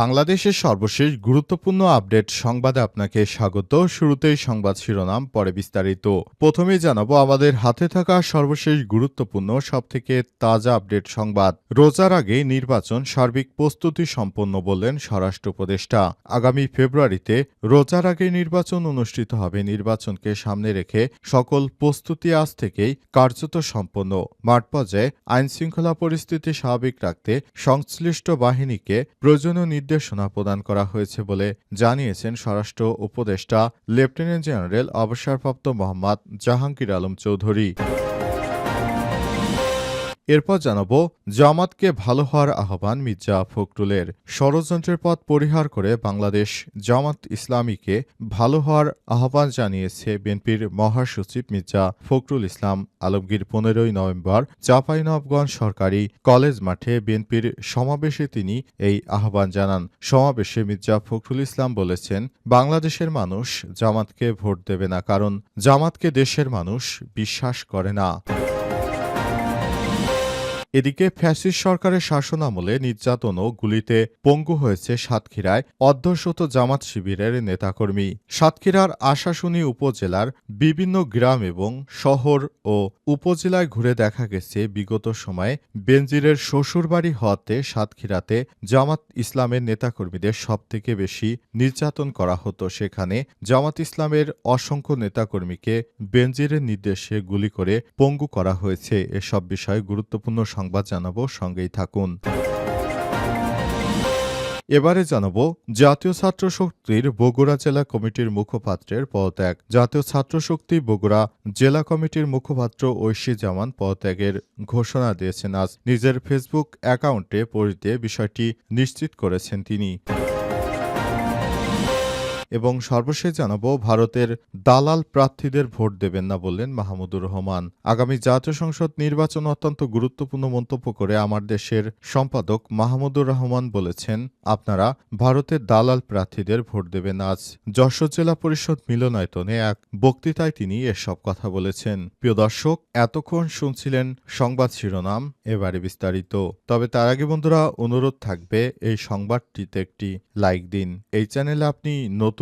বাংলাদেশের সর্বশেষ গুরুত্বপূর্ণ আপডেট সংবাদে আপনাকে স্বাগত। শুরুতেই সংবাদ শিরোনাম, পরে বিস্তারিত। প্রথমে জানাব, আমাদের হাতে থাকা সর্বশেষ গুরুত্বপূর্ণ, সবথেকে তাজা আপডেট সংবাদ। রোজার আগে নির্বাচন সার্বিক প্রস্তুতি সম্পন্ন বললেন স্বরাষ্ট্র উপদেষ্টা। আগামী ফেব্রুয়ারিতে রোজার আগে নির্বাচন অনুষ্ঠিত হবে। নির্বাচনকে সামনে রেখে সকল প্রস্তুতি আজ থেকেই কার্যত সম্পন্ন। মাঠ পর্যায়ে আইন শৃঙ্খলা পরিস্থিতি স্বাভাবিক রাখতে সংশ্লিষ্ট বাহিনীকে প্রয়োজনীয় নির্দেশনা প্রদান করা হয়েছে বলে জানিয়েছেন স্বরাষ্ট্র উপদেষ্টা লেফটেন্যান্ট জেনারেল অবসরপ্রাপ্ত মোহাম্মদ জাহাঙ্গীর আলম চৌধুরী। এরপর জানাব, জামাতকে ভালো হওয়ার আহ্বান মির্জা ফখরুলের। ষড়যন্ত্রের পথ পরিহার করে বাংলাদেশ জামাত ইসলামীকে ভালো হওয়ার আহ্বান জানিয়েছে বিএনপির মহাসচিব মির্জা ফখরুল ইসলাম। আলমগীর পনেরোই নভেম্বর চাঁপাইনবগঞ্জ সরকারি কলেজ মাঠে বিএনপির সমাবেশে তিনি এই আহ্বান জানান। সমাবেশে মির্জা ফখরুল ইসলাম বলেছেন, বাংলাদেশের মানুষ জামাতকে ভোট দেবে না, কারণ জামাতকে দেশের মানুষ বিশ্বাস করে না। এদিকে ফ্যাসিস্ট সরকারের শাসনামলে নির্যাতন ও গুলিতে পঙ্গু হয়েছে সাতক্ষীরায় অর্ধশত জামাত শিবিরের নেতাকর্মী। সাতক্ষীরার আশাশুনি উপজেলার বিভিন্ন গ্রাম এবং শহর ও উপজেলায় ঘুরে দেখা গেছে বিগত সময়ে বেনজিরের শ্বশুরবাড়ি হওয়াতে সাতক্ষীরাতে জামাত ইসলামের নেতাকর্মীদের সবথেকে বেশি নির্যাতন করা হতো। সেখানে জামাত ইসলামের অসংখ্য নেতাকর্মীকে বেনজিরের নির্দেশে গুলি করে পঙ্গু করা হয়েছে। এসব বিষয়ে গুরুত্বপূর্ণ সংবাদ সঙ্গেই থাকুন। এবারে জানাব, জাতীয় ছাত্র শক্তির বগুড়া জেলা কমিটির মুখপাত্রের পদত্যাগ। জাতীয় ছাত্র শক্তি বগুড়া জেলা কমিটির মুখপাত্র ঐশী জামান পদত্যাগের ঘোষণা দিয়েছেন আজ। নিজের ফেসবুক অ্যাকাউন্টে পড়িতে বিষয়টি নিশ্চিত করেছেন তিনি। এবং সর্বশেষ জানাব, ভারতের দালাল প্রার্থীদের ভোট দেবেন না বললেন মাহমুদুর রহমান। আগামী জাতীয় সংসদ নির্বাচন অত্যন্ত গুরুত্বপূর্ণ মন্তব্য করে আমার দেশের সম্পাদক মাহমুদুর রহমান বলেছেন, আপনারা ভারতের দালাল প্রার্থীদের ভোট দেবেন আজ যশোর জেলা পরিষদ মিলনায়তনে এক বক্তৃতায় তিনি এসব কথা বলেছেন। প্রিয় দর্শক, এতক্ষণ শুনছিলেন সংবাদ শিরোনাম, এবারে বিস্তারিত। তবে তার আগে বন্ধুরা, অনুরোধ থাকবে, এই সংবাদটিতে একটি লাইক দিন। এই চ্যানেলে আপনি নতুন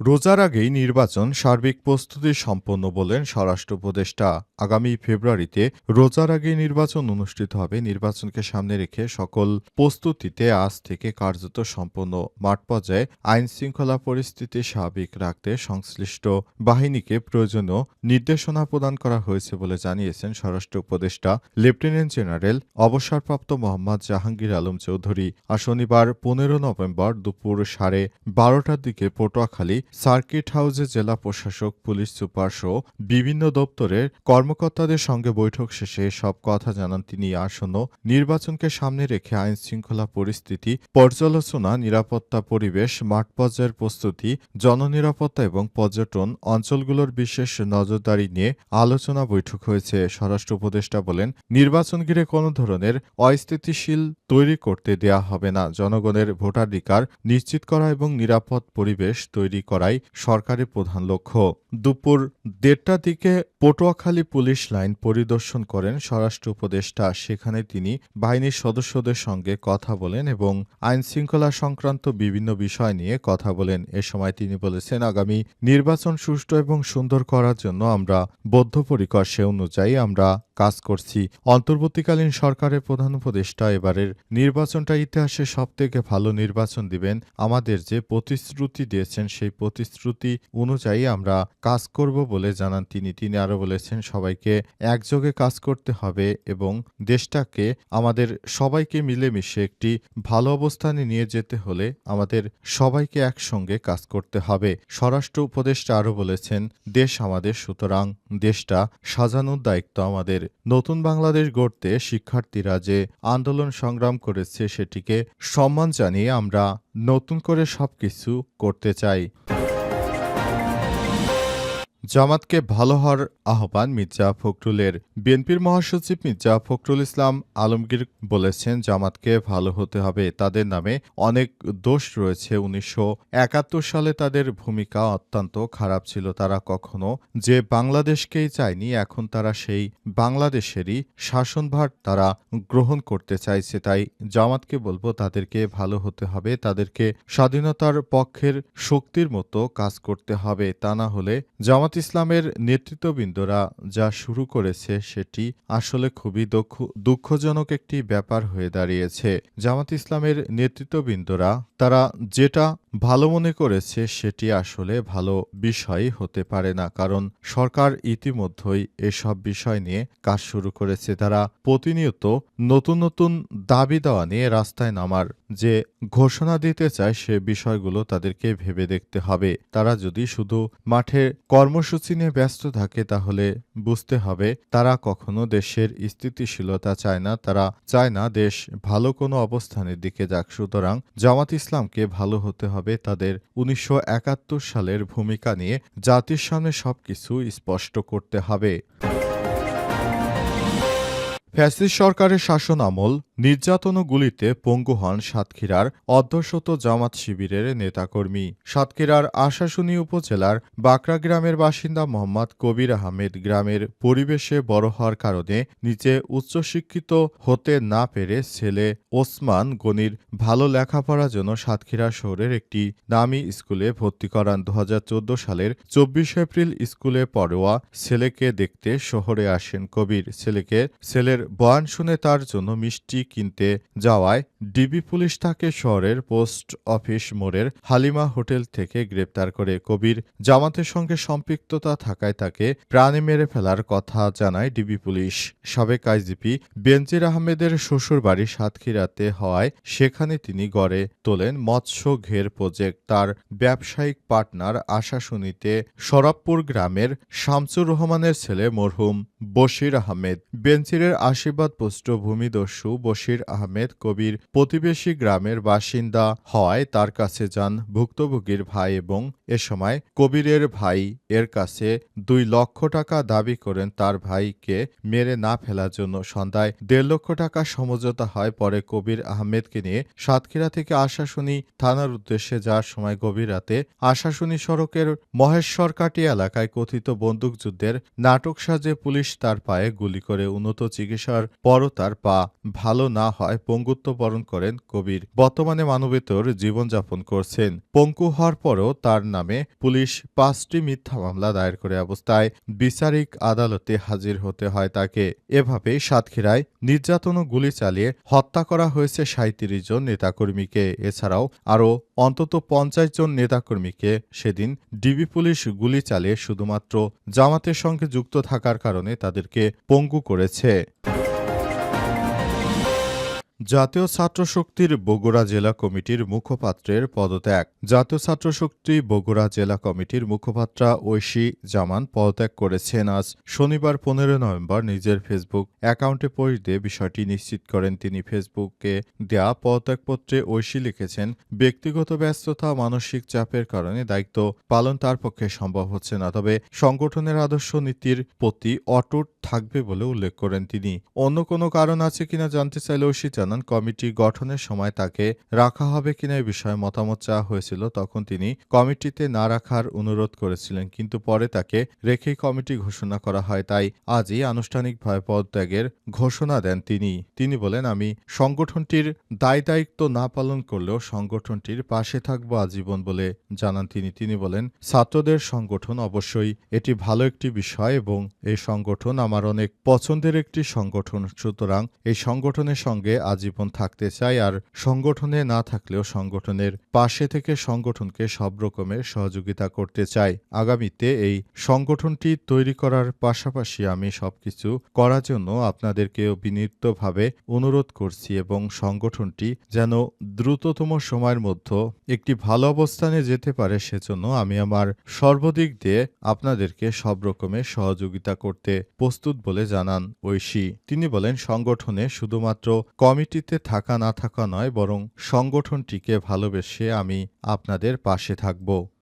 রোজার আগেই নির্বাচন সার্বিক প্রস্তুতি সম্পন্ন বলেন স্বরাষ্ট্র উপদেষ্টা। আগামী ফেব্রুয়ারিতে রোজার আগেই নির্বাচন অনুষ্ঠিত হবে। নির্বাচনকে সামনে রেখে সকল প্রস্তুতিতে আজ থেকে কার্যত সম্পন্ন। মাঠ পর্যায়ে আইন শৃঙ্খলা পরিস্থিতি স্বাভাবিক রাখতে সংশ্লিষ্ট বাহিনীকে প্রয়োজনীয় নির্দেশনা প্রদান করা হয়েছে বলে জানিয়েছেন স্বরাষ্ট্র উপদেষ্টা, লেফটেন্যান্ট জেনারেল অবসরপ্রাপ্ত মোহাম্মদ জাহাঙ্গীর আলম চৌধুরী। আর শনিবার পনেরো নভেম্বর দুপুর সাড়ে বারোটার দিকে পটুয়াখালী সার্কিট হাউসে জেলা প্রশাসক, পুলিশ সুপার সহ বিভিন্ন দপ্তরের কর্মকর্তাদের সঙ্গে বৈঠক শেষে সব কথা জানান তিনি। আসন্ন নির্বাচনকে সামনে রেখে আইন শৃঙ্খলা পরিস্থিতি, পর্যালোচনা, নিরাপত্তা, পরিবেশ, মাঠ পর্যায়ের প্রস্তুতি, জননিরাপত্তা এবং পর্যটন অঞ্চলগুলোর বিশেষ নজরদারি নিয়ে আলোচনা বৈঠক হয়েছে। স্বরাষ্ট্র উপদেষ্টা বলেন, নির্বাচন ঘিরে কোনো ধরনের অস্থিতিশীল তৈরি করতে দেয়া হবে না। জনগণের ভোটাধিকার নিশ্চিত করা এবং নিরাপদ পরিবেশ তৈরি করাই সরকারের প্রধান লক্ষ্য। দুপুর দেড়টার দিকে পটুয়াখালী পুলিশ লাইন পরিদর্শন করেন স্বরাষ্ট্র উপদেষ্টা। সেখানে তিনি বাহিনীর সদস্যদের সঙ্গে কথা বলেন এবং আইন শৃঙ্খলা সংক্রান্ত বিভিন্ন বিষয় নিয়ে কথা বলেন। এ সময় তিনি বলেছেন, আগামী নির্বাচন সুষ্ঠু এবং সুন্দর করার জন্য আমরা বদ্ধপরিকর। সে অনুযায়ী আমরা কাজ করছি। অন্তর্বর্তীকালীন সরকারের প্রধান উপদেষ্টা এবারের নির্বাচনটা ইতিহাসে সবথেকে ভালো নির্বাচন দিবেন। আমাদের যে প্রতিশ্রুতি দিয়েছেন, সেই প্রতিশ্রুতি অনুযায়ী আমরা কাজ করব বলে জানান তিনি। তিনি আরও বলেছেন, সবাইকে একযোগে কাজ করতে হবে এবং দেশটাকে, আমাদের সবাইকে মিলেমিশে একটি ভালো অবস্থানে নিয়ে যেতে হলে আমাদের সবাইকে একসঙ্গে কাজ করতে হবে। স্বরাষ্ট্র উপদেষ্টা আরও বলেছেন, দেশ আমাদের, সুতরাং দেশটা সাজানোর দায়িত্ব আমাদের। নতুন বাংলাদেশ গড়তে শিক্ষার্থীরা যে আন্দোলন সংগ্রাম করেছে সেটিকে সম্মান জানিয়ে আমরা নতুন করে সবকিছু করতে চাই। জামাতকে ভালো হওয়ার আহ্বান মির্জা ফখরুলের। বিএনপির মহাসচিব মির্জা ফখরুল ইসলাম আলমগীর বলেছেন, জামাতকে ভালো হতে হবে। তাদের নামে অনেক দোষ রয়েছে। উনিশশো একাত্তর সালে তাদের ভূমিকা অত্যন্ত খারাপ ছিল। তারা কখনো যে বাংলাদেশকেই চায়নি, এখন তারা সেই বাংলাদেশেরই শাসনভার তারা গ্রহণ করতে চাইছে। তাই জামাতকে বলব, তাদেরকে ভালো হতে হবে। তাদেরকে স্বাধীনতার পক্ষের শক্তির মতো কাজ করতে হবে। তা না হলে জামাত ইসলামের নেতৃত্ববৃন্দরা যা শুরু করেছে সেটি আসলে খুবই দুঃখ দুঃখজনক একটি ব্যাপার হয়ে দাঁড়িয়েছে। জামাত ইসলামের নেতৃত্ববৃন্দরা, তারা যেটা ভালো মনে করেছে সেটি আসলে ভালো বিষয় হতে পারে না, কারণ সরকার ইতিমধ্যেই এসব বিষয় নিয়ে কাজ শুরু করেছে। তারা প্রতিনিয়ত নতুন নতুন দাবি দেওয়া নিয়ে রাস্তায় নামার যে ঘোষণা দিতে চায় সে বিষয়গুলো তাদেরকে ভেবে দেখতে হবে। তারা যদি শুধু মাঠে কর্মসূচি নিয়ে ব্যস্ত থাকে, তাহলে বুঝতে হবে তারা কখনো দেশের স্থিতিশীলতা চায় না, তারা চায় না দেশ ভালো কোনো অবস্থানের দিকে যাক। সুতরাং জামাত ইসলামকে ভালো হতে হবে তাদের উনিশশো একাত্তর সালের ভূমিকা নিয়ে জাতির সামনে সবকিছু স্পষ্ট করতে হবে। ফ্যাসিস্ট সরকারের শাসন আমল নির্যাতন গুলিতে পঙ্গু হন সাতক্ষীরার অর্ধশত জামাত শিবিরের নেতাকর্মী। সাতক্ষীরার আশাশুনি উপজেলার বাকরা গ্রামের বাসিন্দা মোহাম্মদ কবির আহমেদ গ্রামের পরিবেশে বড় হওয়ার কারণে নিজে উচ্চশিক্ষিত হতে না পেরে ছেলে ওসমান গনির ভালো লেখাপড়ার জন্য সাতক্ষীরা শহরের একটি দামি স্কুলে ভর্তি করান। দু হাজার চোদ্দ সালের চব্বিশ এপ্রিল স্কুলে পড়োয়া ছেলেকে দেখতে শহরে আসেন কবির। ছেলেকে, ছেলের বয়ান শুনে তার জন্য মিষ্টি কিনতে যাওয়ায় ডিবি পুলিশ তাকে শহরের পোস্ট অফিস মোড়ের হালিমা হোটেল থেকে গ্রেপ্তার করে। কবির জামাতের সঙ্গে সম্পৃক্ততা থাকায় তাকে প্রাণে মেরে ফেলার কথা জানায় ডিবি পুলিশ। সাবেক আইজিপি বেনজির আহমেদের শ্বশুরবাড়ি সাতক্ষীরাতে হওয়ায় সেখানে তিনি গড়ে তোলেন মৎস্য ঘের প্রজেক্ট। তার ব্যবসায়িক পার্টনার আশাশুনিতে সরাবপুর গ্রামের শামসুর রহমানের ছেলে মরহুম বশির আহমেদ। বেনজিরের আশীর্বাদ পুষ্ট ভূমিদস্যু বশির আহমেদ কবির প্রতিবেশী গ্রামের বাসিন্দা হওয়ায় তার কাছে যান ভুক্তভোগীর ভাই এবং এ সময় কবিরের ভাই এর কাছে দুই লক্ষ টাকা দাবি করেন তার ভাইকে মেরে না ফেলার জন্য। সন্ধ্যায় দেড় লক্ষ টাকা সমঝোতা হয়। পরে কবির আহমেদকে নিয়ে সাতক্ষীরা থেকে আশাশুনি থানার উদ্দেশ্যে যাওয়ার সময় গভীর রাতে আশাশুনি সড়কের মহেশ্বরকাটি এলাকায় কথিত বন্দুকযুদ্ধের নাটক সাজে পুলিশ তার পায়ে গুলি করে। উন্নত চিকিৎসার পরও তার পা ভালো না হয় পঙ্গুত্ব বরণ করেন কবির। বর্তমানে মানবেতর জীবনযাপন করছেন। পঙ্কু হওয়ার পরও তার নামে পুলিশ পাঁচটি মিথ্যা মামলা দায়ের করে অবস্থায় বিচারিক আদালতে হাজির হতে হয় তাকে। এভাবে সাতক্ষীরায় নির্যাতন ও গুলি চালিয়ে হত্যা করা হয়েছে সাঁত্রিশ জন নেতাকর্মীকে। এছাড়াও আরও অন্তত পঞ্চাশ জন নেতাকর্মীকে সেদিন ডিবি পুলিশ গুলি চালিয়ে শুধুমাত্র জামাতের সঙ্গে যুক্ত থাকার কারণে তাদেরকে পঙ্গু করেছে। জাতীয় ছাত্র শক্তির বগুড়া জেলা কমিটির মুখপাত্রের পদত্যাগ। জাতীয় ছাত্র শক্তি বগুড়া জেলা কমিটির মুখপাত্রা ঐশী জামান পদত্যাগ করেছেন আজ শনিবার পনেরো নভেম্বর নিজের ফেসবুক অ্যাকাউন্টে পোস্ট দিয়ে বিষয়টি নিশ্চিত করেন তিনি। ফেসবুকে দেয়া পদত্যাগপত্রে ঐশী লিখেছেন, ব্যক্তিগত ব্যস্ততা, মানসিক চাপের কারণে দায়িত্ব পালন তার পক্ষে সম্ভব হচ্ছে না, তবে সংগঠনের আদর্শ নীতির প্রতি অটুট থাকবে বলে উল্লেখ করেন তিনি। অন্য কোনো কারণ আছে কিনা জানতে চাইলে ঐশী জানান, কমিটি গঠনের সময় তাকে রাখা হবে কিনা এ বিষয়ে মতামত চাওয়া হয়েছিল, তখন তিনি কমিটিতে না রাখার অনুরোধ করেছিলেন, কিন্তু পরে তাকে রেখেই কমিটি ঘোষণা করা হয়। তাই আজই আনুষ্ঠানিকভাবে পদত্যাগের ঘোষণা দেন তিনি। তিনি বলেন, আমি সংগঠনটির দায় দায়িত্ব না পালন করলেও সংগঠনটির পাশে থাকব আজীবন বলে জানান তিনি। তিনি বলেন, ছাত্রদের সংগঠন অবশ্যই এটি ভালো একটি বিষয় এবং এই সংগঠন আমার অনেক পছন্দের একটি সংগঠন। সুতরাং এই সংগঠনের সঙ্গে আজীবন আজীবন থাকতে চাই আর সংগঠনে না থাকলেও সংগঠনের পাশে থেকে সংগঠনকে সব রকমের সহযোগিতা করতে চাই। আগামীতে এই সংগঠনটি তৈরি করার পাশাপাশি আমি সবকিছু করার জন্য আপনাদেরকেও বিনীতভাবে অনুরোধ করছি এবং সংগঠনটি যেন দ্রুততম সময়ের মধ্যে একটি ভালো অবস্থানে যেতে পারে সেজন্য আমি আমার সর্বদিক দিয়ে আপনাদেরকে সব রকমের সহযোগিতা করতে প্রস্তুত বলে জানান ঐশী। তিনি বলেন, সংগঠনে শুধুমাত্র কমিটিতে থাকা না থাকা নয় বরং সংগঠনটিকে ভালোবেসে আমি আপনাদের পাশে থাকব।